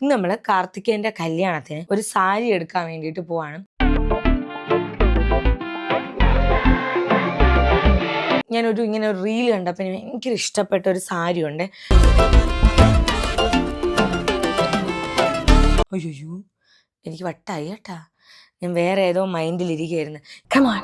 ഇന്ന് നമ്മൾ കാർത്തികേയന്റെ കല്യാണത്തിന് ഒരു സാരി എടുക്കാൻ വേണ്ടിയിട്ട് പോവാണ്. ഞാനൊരു ഇങ്ങനെ ഒരു റീൽ കണ്ടപ്പോൾ എനിക്ക് ഇഷ്ടപ്പെട്ട ഒരു സാരി ഉണ്ട്. അയ്യോ എനിക്ക് വട്ടായി കേട്ടാ. ഞാൻ വേറെ ഏതോ മൈൻഡിലിരിക്കുകയായിരുന്നു. Come on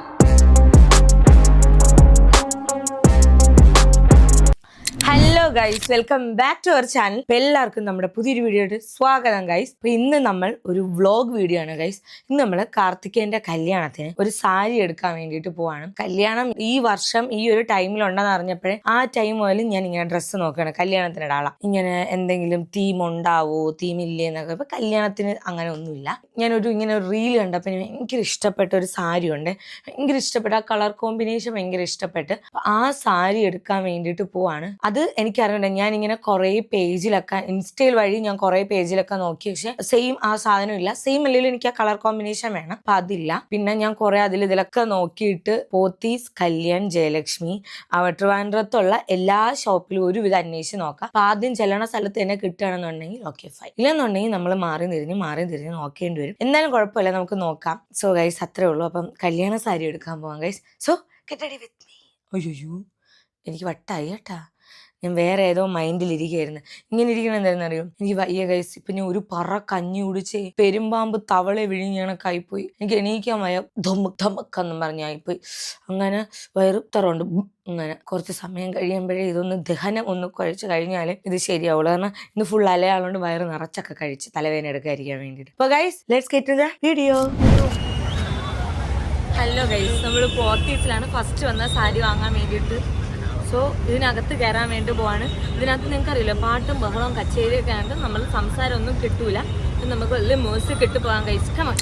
hello guys welcome back to our channel എല്ലാവർക്കും നമ്മുടെ പുതിയൊരു വീഡിയോയുടെ സ്വാഗതം ഗൈസ് ഇപ്പൊ ഇന്ന് നമ്മൾ ഒരു വ്ളോഗ് വീഡിയോ ആണ് ഗൈസ് ഇന്ന് നമ്മൾ കാർത്തികേയന്റെ കല്യാണത്തിന് ഒരു സാരി എടുക്കാൻ വേണ്ടിയിട്ട് പോവാണ്. കല്യാണം ഈ വർഷം ഈ ഒരു ടൈമിൽ ഉണ്ടെന്ന് അറിഞ്ഞപ്പോഴേ ആ ടൈം മുതൽ ഞാൻ ഇങ്ങനെ ഡ്രസ്സ് നോക്കുകയാണ് കല്യാണത്തിന് ഇടാളാം ഇങ്ങനെ എന്തെങ്കിലും തീം ഉണ്ടാവോ? തീം ഇല്ലേ എന്നൊക്കെ. ഇപ്പൊ കല്യാണത്തിന് അങ്ങനെ ഒന്നുമില്ല. ഞാനൊരു ഇങ്ങനെ ഒരു റീൽ കണ്ടപ്പോൾ ഭയങ്കര ഇഷ്ടപ്പെട്ട ഒരു സാരി ഉണ്ട്. ഭയങ്കര ഇഷ്ടപ്പെട്ട ആ കളർ കോമ്പിനേഷൻ ഭയങ്കര ഇഷ്ടപ്പെട്ട് ആ സാരി എടുക്കാൻ വേണ്ടിയിട്ട് പോവാണ്. അത് എനിക്കറിയണ്ട. ഞാൻ ഇങ്ങനെ കുറേ പേജിലൊക്കെ ഇൻസ്റ്റയിൽ വഴി ഞാൻ കുറേ പേജിലൊക്കെ നോക്കി. പക്ഷെ സെയിം ആ സാധനം ഇല്ല സെയിം അല്ലെങ്കിലും എനിക്ക് ആ കളർ കോമ്പിനേഷൻ വേണം. അപ്പൊ അതില്ല. പിന്നെ ഞാൻ കുറേ അതിൽ ഇതിലൊക്കെ നോക്കിയിട്ട് പോത്തീസ് കല്യാൺ ജയലക്ഷ്മി അവട്ടർവാൻഡ്രത്തുള്ള എല്ലാ ഷോപ്പിലും ഒരുവിധം അന്വേഷിച്ച് നോക്കാം. അപ്പൊ ആദ്യം ചെല്ലണ സ്ഥലത്ത് തന്നെ കിട്ടുകയാണെന്നുണ്ടെങ്കിൽ ഓക്കെ ഫൈൻ ഇല്ലെന്നുണ്ടെങ്കിൽ നമ്മൾ മാറി തിരിഞ്ഞ് മാറി തിരിഞ്ഞ് നോക്കേണ്ടി വരും. എന്തായാലും കുഴപ്പമില്ല. നമുക്ക് നോക്കാം. സോ ഗൈസ് അത്രേ ഉള്ളൂ. അപ്പം കല്യാണ സാരി എടുക്കാൻ പോവാം guys so get ready with me അയ്യോ. എനിക്ക് വട്ടായി കേട്ടാ. ഞാൻ വേറെ ഏതോ മൈൻഡിൽ ഇരിക്കുകയായിരുന്നു ഇങ്ങനെ ഇരിക്കണം എന്തായിരുന്നു അറിയോ? എനിക്ക് വയ്യ കൈസ് ഇപ്പം ഞാൻ ഒരു പറ കഞ്ഞി കുടിച്ച് പെരുമ്പാമ്പ് തവളെ വിഴിഞ്ഞണക്കായിപ്പോയി എനിക്ക് എണീക്കാൻ വയ ധമക് ധമക് എന്നും പറഞ്ഞായിപ്പോയി അങ്ങനെ വയറുത്തറുണ്ട് അങ്ങനെ കുറച്ച് സമയം കഴിയുമ്പോഴേ ഇതൊന്ന് ദഹനം ഒന്ന് കഴിച്ച് കഴിഞ്ഞാൽ ഇത് ശരിയാവുള്ളൂ. കാരണം ഇന്ന് ഫുൾ അലയാളുകൊണ്ട് വയറ് നിറച്ചൊക്കെ കഴിച്ച് തലവേദന എടുക്കാതിരിക്കാൻ വേണ്ടിയിട്ട്. അപ്പോൾ guys let's get the video hello guys നമ്മൾ പോർട്ടീസിലാണ് ഫസ്റ്റ് വന്ന സാരി വാങ്ങാൻ വേണ്ടിയിട്ട്. സോ ഇതിനകത്ത് കയറാൻ വേണ്ടി പോവാണ്. ഇതിനകത്ത് നിങ്ങൾക്ക് അറിയില്ല പാട്ടും ബഹളവും കച്ചേരിയൊക്കെ ആയിട്ട് നമ്മൾ സംസാരം ഒന്നും കിട്ടൂല. ഇത് നമുക്ക് വലിയ മ്യൂസിക് ഇട്ട് പോകാൻ കഴിച്ചിട്ടാണ്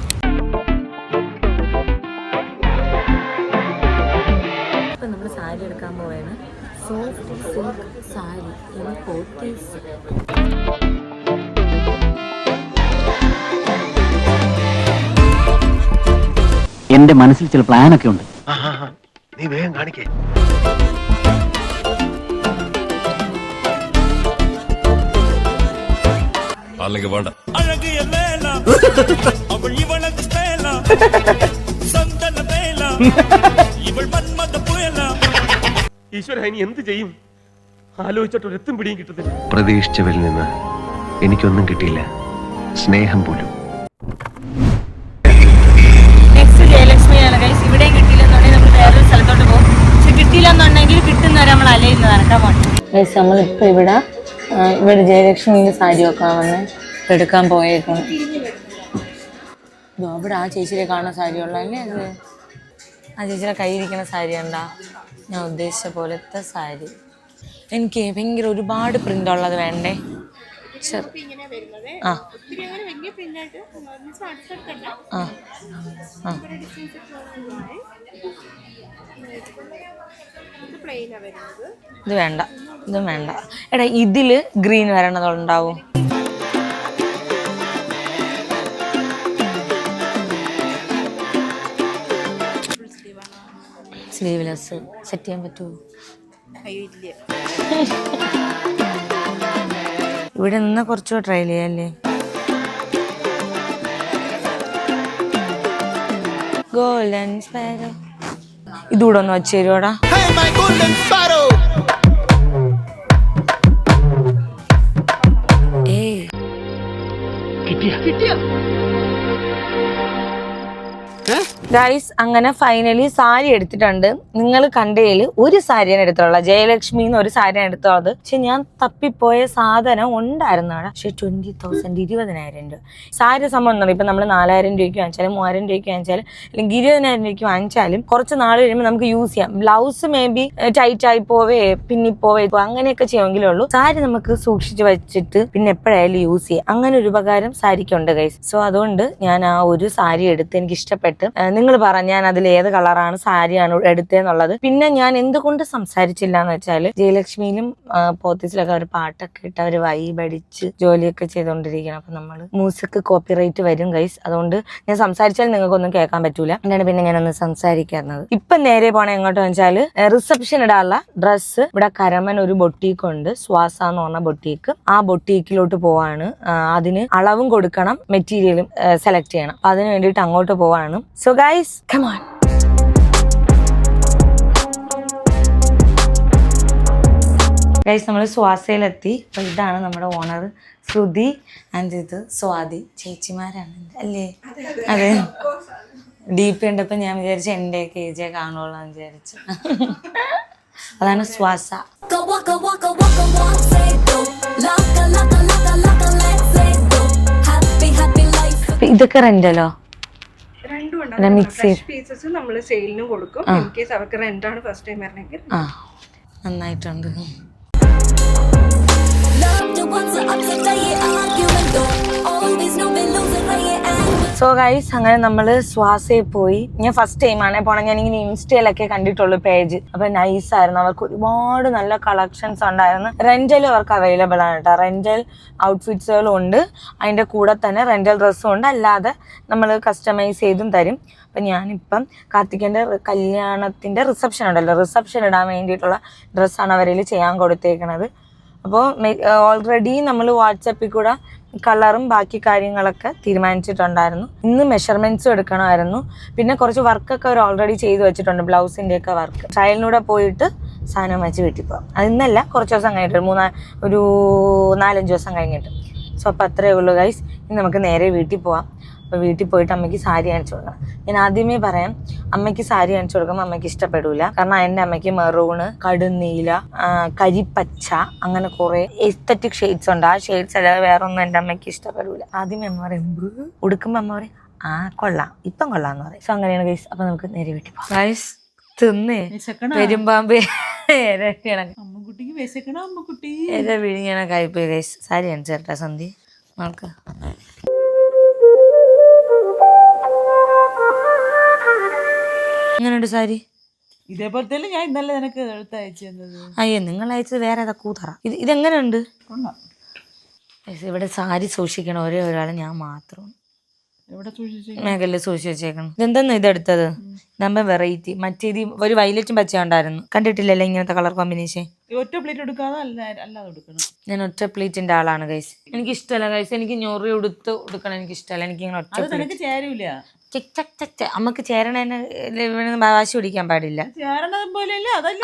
ഇപ്പം നമ്മൾ സാരി എടുക്കാൻ പോവാണ്. സോഫ്റ്റ് സിൽക്ക് സാരി ഇനി പോർട്ടീസ് എന്റെ മനസ്സിൽ ചില പ്ലാനൊക്കെ ഉണ്ട്. നീ വേഗം കാണിക്കേ. അല്ലെങ്കിൽ വേണ്ട அழகிய மேலா அவள் இவளது மேலா சந்தன மேலா இவள் மன்மத புயலா ഈശ്വര ഇനി എന്ത് ചെയ്യും ആലോചിച്ചിട്ട് ഒരെത്തും പിടിയും കിട്ടുന്നില്ല പ്രതീക്ഷിച്ചവരിൽ നിന്ന് എനിക്കൊന്നും കിട്ടിയില്ല സ്നേഹം പോലും നെക്സ്റ്റ് ജയലക്ഷ്മിയാണ് ഗൈസ് ഇവിടെയും കിട്ടിയില്ലെന്നുണ്ടെങ്കിൽ നമ്മൾ വേറൊരു സ്ഥലത്തോട്ട് പോകും പക്ഷെ കിട്ടിയില്ലെന്നുണ്ടെങ്കിൽ കിട്ടുന്നവരെ നമ്മൾ അലയുന്നതാണ് കേട്ടോ ഗൈസ് നമ്മളിപ്പോൾ ഇവിടെ ആ, ഇവിടെ ജയലക്ഷ്മിന്റെ സാരി വെക്കാൻ വന്ന് എടുക്കാൻ പോയേക്കും അവിടെ ആ ചേച്ചിയെ കാണുന്ന സാരി ഉള്ളല്ലേ അത്? ആ ചേച്ചിയുടെ കയ്യിരിക്കുന്ന സാരി ഉണ്ടാ ഞാൻ ഉദ്ദേശിച്ച പോലത്തെ സാരി. എനിക്ക് ഭയങ്കര ഒരുപാട് പ്രിന്റ് ഉള്ളത് വേണ്ടേ? ആ. ആ. ആ. ഇത് വേണ്ട. ഇതും വേണ്ട. എടാ ഇതിൽ ഗ്രീൻ വരണതുണ്ടാവും സ്ലീവ്ലെസ് സെറ്റ് ചെയ്യാൻ പറ്റുമോ ഇവിടെ നിന്ന് കുറച്ചുകൂടെ ട്രൈ ചെയ്യാല്ലേ ഗോൾഡൻ സ്പാരോ ഇതുകൂടെ ഒന്ന് വെച്ച് തരുവാടാ ഏയ്. ഗൈസ് അങ്ങനെ ഫൈനലി സാരി എടുത്തിട്ടുണ്ട്. നിങ്ങൾ കണ്ടതിൽ ഒരു സാരിയാണ് എടുത്തുള്ളത് ജയലക്ഷ്മി എന്ന് ഒരു സാരിയാണ് എടുത്തുള്ളത് പക്ഷെ ഞാൻ തപ്പിപ്പോയ സാധനം ഉണ്ടായിരുന്നു അവിടെ പക്ഷെ ട്വന്റി തൗസൻഡ് ഇരുപതിനായിരം രൂപ. സാരി സംഭവം എന്ന് ഇപ്പൊ നമ്മൾ നാലായിരം രൂപയ്ക്ക് വാങ്ങിച്ചാലും മൂവായിരം രൂപയ്ക്ക് വാങ്ങിച്ചാലും അല്ലെങ്കിൽ ഇരുപതിനായിരം രൂപയ്ക്ക് വാങ്ങിച്ചാലും കുറച്ച് നാൾ കഴിയുമ്പോൾ നമുക്ക് യൂസ് ചെയ്യാം. ബ്ലൗസ് മേ ബി ടൈറ്റ് ആയി പോവേ പിന്നെ പോവേ അങ്ങനെയൊക്കെ ചെയ്യുമെങ്കിലേ ഉള്ളൂ. സാരി നമുക്ക് സൂക്ഷിച്ച് വെച്ചിട്ട് പിന്നെ എപ്പോഴായാലും യൂസ് ചെയ്യാം. അങ്ങനെ ഒരു ഉപകാരം സാരിക്കുണ്ട് ഗൈസ് സോ അതുകൊണ്ട് ഞാൻ ആ ഒരു സാരി എടുത്ത് എനിക്ക് ഇഷ്ടപ്പെട്ട് നിങ്ങൾ പറ ഞാൻ അതിൽ ഏത് കളറാണ് സാരിയാണ് എടുത്തതെന്നുള്ളത്. പിന്നെ ഞാൻ എന്തുകൊണ്ട് സംസാരിച്ചില്ല എന്ന് വെച്ചാൽ ജയലക്ഷ്മിയിലും പോത്തീസിലൊക്കെ ഒരു പാട്ടൊക്കെ ഇട്ട് അവർ വൈബ് ജോലിയൊക്കെ ചെയ്തുകൊണ്ടിരിക്കണം അപ്പൊ നമ്മൾ മ്യൂസിക് കോപ്പിറൈറ്റ് വരും ഗൈസ് അതുകൊണ്ട് ഞാൻ സംസാരിച്ചാൽ നിങ്ങൾക്കൊന്നും കേൾക്കാൻ പറ്റൂല. എന്നാണ് പിന്നെ ഞാനൊന്ന് സംസാരിക്കുന്നത് ഇപ്പൊ നേരെ പോണേ എങ്ങോട്ട് വെച്ചാൽ റിസപ്ഷൻ ഇടാനുള്ള ഡ്രസ്സ് ഇവിടെ കരമൻ ഒരു ബൊട്ടീക്ക് ഉണ്ട്. സ്വാസ എന്ന് പറഞ്ഞ ബൊട്ടീക്ക് ആ ബൊട്ടീക്കിലോട്ട് പോവാണ്. അതിന് അളവും കൊടുക്കണം മെറ്റീരിയലും സെലക്ട് ചെയ്യണം. അതിന് വേണ്ടിയിട്ട് അങ്ങോട്ട് പോവാണ്. So guys on. ഗൈസ് നമ്മൾ സ്വാസയിലെത്തി. അപ്പൊ ഇതാണ് നമ്മുടെ ഓണർ ശ്രുതി ആൻഡ് ഇത് സ്വാതി. ചേച്ചിമാരാണ് അല്ലേ? അതെ ഡീപ്പ് പി ഉണ്ടപ്പോ ഞാൻ വിചാരിച്ചു എന്റെ കെ ജെ കാണുള്ളൂ എന്ന് വിചാരിച്ചു. അതാണ് ശ്വാസ ഇതൊക്കെ റെന്റലോ ഉണ്ട് അല്ല, പീസസ് നമ്മൾ സെയിലിനും കൊടുക്കും. ഇൻ കേസ് അവർക്ക് റെന്റ് ആണ് ഫസ്റ്റ് ടൈം വരണമെങ്കിൽ. നന്നായിട്ടുണ്ട്. സോ ഗൈസ് അങ്ങനെ നമ്മൾ ശ്വാസയിൽ പോയി. ഞാൻ ഫസ്റ്റ് ടൈം ആണ് പോണേ. ഞാൻ ഇങ്ങനെ ഇൻസ്റ്റയിലൊക്കെ കണ്ടിട്ടുള്ളൂ പേജ് അപ്പൊ നൈസ് ആയിരുന്നു. അവർക്ക് ഒരുപാട് നല്ല കളക്ഷൻസ് ഉണ്ടായിരുന്നു. റെന്റൽ അവർക്ക് അവൈലബിൾ ആണ് കേട്ടോ റെന്റൽ ഔട്ട്ഫിറ്റ്സുകളും ഉണ്ട്. അതിന്റെ കൂടെ തന്നെ റെന്റൽ ഡ്രസ്സും ഉണ്ട്. അല്ലാതെ നമ്മൾ കസ്റ്റമൈസ് ചെയ്തും തരും. അപ്പം ഞാനിപ്പം കാർത്തികന്റെ കല്യാണത്തിന്റെ റിസപ്ഷൻ ഉണ്ടല്ലോ. റിസപ്ഷൻ ഇടാൻ വേണ്ടിയിട്ടുള്ള ഡ്രസ്സാണ് അവരിൽ ചെയ്യാൻ കൊടുത്തേക്കണത്. അപ്പോൾ ഓൾറെഡി നമ്മൾ വാട്സപ്പിൽ കൂടെ കളറും ബാക്കി കാര്യങ്ങളൊക്കെ തീരുമാനിച്ചിട്ടുണ്ടായിരുന്നു. ഇന്ന് മെഷർമെന്റ്സും എടുക്കണമായിരുന്നു. പിന്നെ കുറച്ച് വർക്കൊക്കെ അവർ ഓൾറെഡി ചെയ്തു വെച്ചിട്ടുണ്ട്. ബ്ലൗസിന്റെയൊക്കെ വർക്ക് ട്രയലിനൂടെ പോയിട്ട് സാധനം വെച്ച് വീട്ടിൽ പോകാം അത് ഇന്നല്ല കുറച്ച് ദിവസം കഴിഞ്ഞിട്ട് മൂന്നാ ഒരു നാലഞ്ച് ദിവസം കഴിഞ്ഞിട്ട്. സോ അപ്പോൾ അത്രയേ ഉള്ളൂ ഗൈസ് ഇനി നമുക്ക് നേരെ വീട്ടിൽ പോവാം. അപ്പോൾ വീട്ടിൽ പോയിട്ട് അമ്മയ്ക്ക് സാരി അണിച്ചു കൊടുക്കണം. ഞാൻ ആദ്യമേ പറയാം അമ്മയ്ക്ക് സാരി അണിച്ചു കൊടുക്കുമ്പോൾ അമ്മയ്ക്ക് ഇഷ്ടപ്പെടൂല. കാരണം എന്റെ അമ്മയ്ക്ക് മെറൂണ് കടുന്നീല ആ, കരിപ്പച്ച അങ്ങനെ കുറേ എസ്തറ്റിക് ഷെയ്ഡ്സ് ഉണ്ട്. ആ ഷെയ്ഡ്സ് അല്ലാതെ വേറെ ഒന്നും എന്റെ അമ്മയ്ക്ക് ഇഷ്ടപ്പെടൂല. ആദ്യമേ അമ്മ പറയും. ഉടുക്കുമ്പോൾ അമ്മ പറയും ആ കൊള്ളാം. ഇപ്പം കൊള്ളാം എന്ന് പറയും. സോ അങ്ങനെയാണ് ഗൈസ് അപ്പം നമുക്ക് നേരെ വീട്ടിൽ പോകാം. ഗൈസ് തിന്നേ. പെരുമ്പാമ്പ് വിശക്കണ അമ്മക്കുട്ടി? ഇര വിഴിഞ്ഞണ കയ്പ് ഗൈസ് സാരി അണിച്ചേട്ടാ സന്ധി. നമുക്ക് എങ്ങനെയുണ്ട് സാരി? ഇതേപോലത്തെ ഞാൻ ഇന്നലെ നിനക്ക് എടുത്ത് അയച്ചു തന്നത്. അയ്യോ നിങ്ങൾ അയച്ചത് വേറെ ഏതാ കൂതറ? ഇത് ഇതെങ്ങനെയുണ്ട് ഇവിടെ സാരി സൂക്ഷിക്കണ ഒരേ ഒരാൾ ഞാൻ മാത്രമാണ് മേഖലയിൽ സൂക്ഷിച്ച് വെച്ചേക്കണം. ഇതെന്താന്ന് ഇതെടുത്തത്? നമ്മ വെറൈറ്റി മറ്റേത് ഒരു വയലറ്റും പച്ച ഉണ്ടായിരുന്നു. കണ്ടിട്ടില്ലല്ലോ ഇങ്ങനത്തെ കളർ കോമ്പിനേഷൻ ഒറ്റ പ്ലേറ്റ് എടുക്കാതെ ഞാൻ ഒറ്റ പ്ലേറ്റിന്റെ ആളാണ് ഗൈസ് എനിക്ക് ഇഷ്ടമല്ല ഗൈസ് എനിക്ക് ഞൊറി ഉടുത്ത് ഉടുക്കണം എനിക്ക് ഇഷ്ടമല്ല എനിക്ക് ഇങ്ങനെ ഒറ്റ പ്ലേറ്റ്. നമുക്ക് ചേരണേന് വാശി പിടിക്കാൻ പാടില്ല.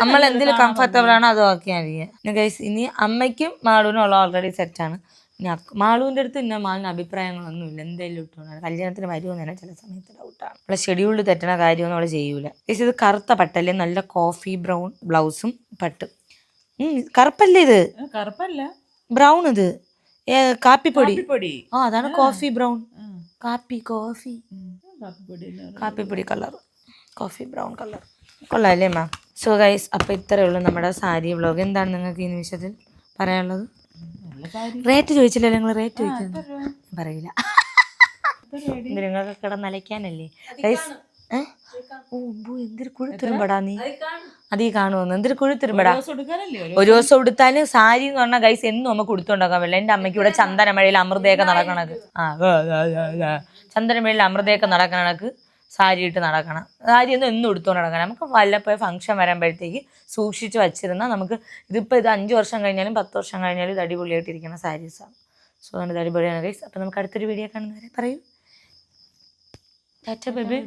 നമ്മൾ എന്തെങ്കിലും കംഫർട്ടബിൾ ആണോ അത് ഓക്കെ ഗൈസ് ഇനി അമ്മയ്ക്കും മാളൂനും ഉള്ള ഓൾറെഡി സെറ്റ് അക്ക് മാളുവിന്റെ അടുത്ത് ഇന്ന മാളിന് അഭിപ്രായങ്ങളൊന്നുമില്ല എന്തെങ്കിലും ഇട്ടുകൊണ്ട് കല്യാണത്തിന് വരുമെന്ന് തന്നെ ചില സമയത്ത് ഡൗട്ടാണ് അവളെ ഷെഡ്യൂളിൽ തെറ്റണ കാര്യമൊന്നും അവളെ ചെയ്യൂല. ചേച്ചി ഇത് കറുത്ത പട്ടല്ലേ? നല്ല കോഫി ബ്രൗൺ ബ്ലൗസും പട്ട്. കറുപ്പല്ലേ ഇത്? കറുപ്പല്ല. ബ്രൗൺ ഇത്. കാപ്പിപ്പൊടി. പൊടി ആ അതാണ് കോഫി ബ്രൗൺ കാപ്പി കോഫി. കാപ്പിപ്പൊടി കളർ കോഫി ബ്രൗൺ കളർ കൊള്ളാം അല്ലേ മാം? സോ ഗൈസ് അപ്പോൾ ഇത്രയേ ഉള്ളൂ നമ്മുടെ സാരി വ്ളോഗ് എന്താണ് നിങ്ങൾക്ക് ഈ നിമിഷത്തിൽ പറയാനുള്ളത്? റേറ്റ് ചോദിച്ചില്ലല്ലോ നിങ്ങൾ? റേറ്റ് ചോദിക്കുന്നു? പറയില്ല. നിങ്ങൾക്ക് കിടന്നലയ്ക്കാനല്ലേ ബോ, എന്തൊരു കുഴുത്തിരുമ്പടാ നീ? അതീ കാണുമെന്ന്. എന്തൊരു കുഴുത്തിരുമ്പടാ ഒരു ദിവസം ഒരു ഒരു ദിവസം ഉടുത്താൽ സാരി എന്ന് പറഞ്ഞാൽ ഗൈസ് എന്നും നമുക്ക് ഉടുത്തോണ്ടാക്കാൻ പറ്റില്ല. എന്റെ അമ്മയ്ക്ക് ഇവിടെ ചന്ദനമഴയിൽ അമൃതയൊക്കെ നടക്കണത് ആ ആ, ആ, ആ, ആ. ചന്ദനമഴയിൽ അമൃതയൊക്കെ നടക്കണക്ക് സാരി ഇട്ട് നടക്കണം. സാരി ഒന്നും എന്നും എടുത്തുകൊണ്ട് നടക്കണം. നമുക്ക് വല്ലപ്പോഴും ഫംഗ്ഷൻ വരുമ്പോഴത്തേക്ക് സൂക്ഷിച്ച് വച്ചിരുന്നാൽ നമുക്ക് ഇതിപ്പോൾ ഇത് അഞ്ച് വർഷം കഴിഞ്ഞാലും പത്ത് വർഷം കഴിഞ്ഞാലും ഇത് അടിപൊളിയായിട്ടിരിക്കുന്ന സാരീസാണ് സോ അതുകൊണ്ട് അടിപൊളിയാണ് ഗൈസ് അപ്പം നമുക്ക് അടുത്തൊരു വീഡിയോ കാണുന്നവരെ പറയൂ. ടാറ്റ ബേബി